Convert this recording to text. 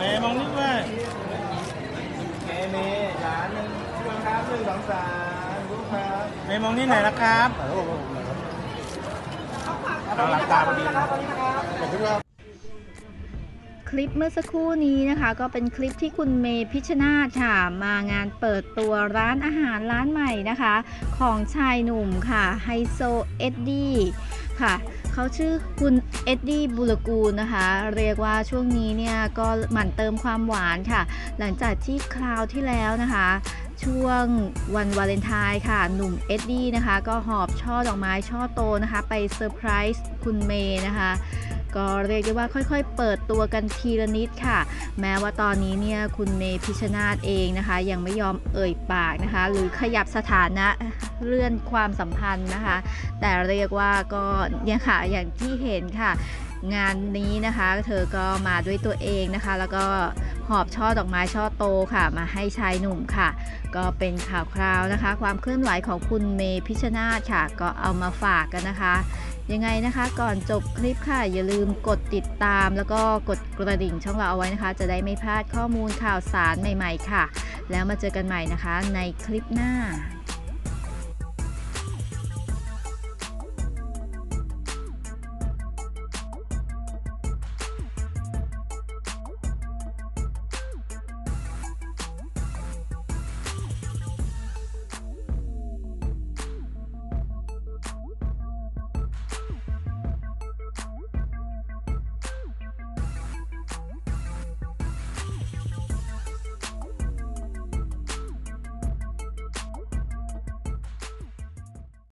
แม่มองนี่ว่าเมเมหลานหนึ่งช่วงครับหนึ่งสองสามลูกครับแม่มองนี่ไหนอยนะครับเอาหลับตาพอดีนะครับขอบคุณครับคลิปเมื่อสักครู่นี้นะคะก็เป็นคลิปที่คุณเมพิชชนาธค่ะมางานเปิดตัวร้านอาหารร้านใหม่นะคะ ของชายหนุ่มค่ะไฮโซเอ็ดดี้ ค่ะ เขาชื่อคุณเอ็ดดี้บุรกูนะคะ เรียกว่าช่วงนี้เนี่ยก็หมั่นเติมความหวานค่ะ หลังจากที่คราวที่แล้วนะคะ ช่วงวันวาเลนไทน์ค่ะ หนุ่มเอ็ดดี้นะคะ ก็หอบช่อดอกไม้ช่อโตนะคะ ไปเซอร์ไพรส์คุณเมย์นะคะ ก็เรียกได้ว่าค่อยๆ เปิดตัวกันทีละนิดค่ะ แม้ว่าตอนนี้เนี่ยคุณเมพิชนาธเองนะคะ ยังไม่ยอมเอ่ยปากนะคะ หรือขยับสถานะเลื่อนความสัมพันธ์นะคะ แต่เรียกว่าก็เนี่ยค่ะอย่างที่เห็นค่ะงานนี้นะคะเธอก็มาด้วยตัวเองนะคะ แล้วก็หอบช่อดอกไม้ช่อโตค่ะ มาให้ชายหนุ่มค่ะ ก็เป็นข่าวคราวนะคะ ความเคลื่อนไหวของคุณเมพิชชนาธค่ะ ก็เอามาฝากกันนะคะ ยังไงนะคะก่อนจบคลิปค่ะ อย่าลืมกดติดตาม แล้วก็กดกระดิ่งช่องเราเอาไว้นะคะ จะได้ไม่พลาดข้อมูลข่าวสารใหม่ ๆ ค่ะ แล้วมาเจอกันใหม่นะคะในคลิปหน้า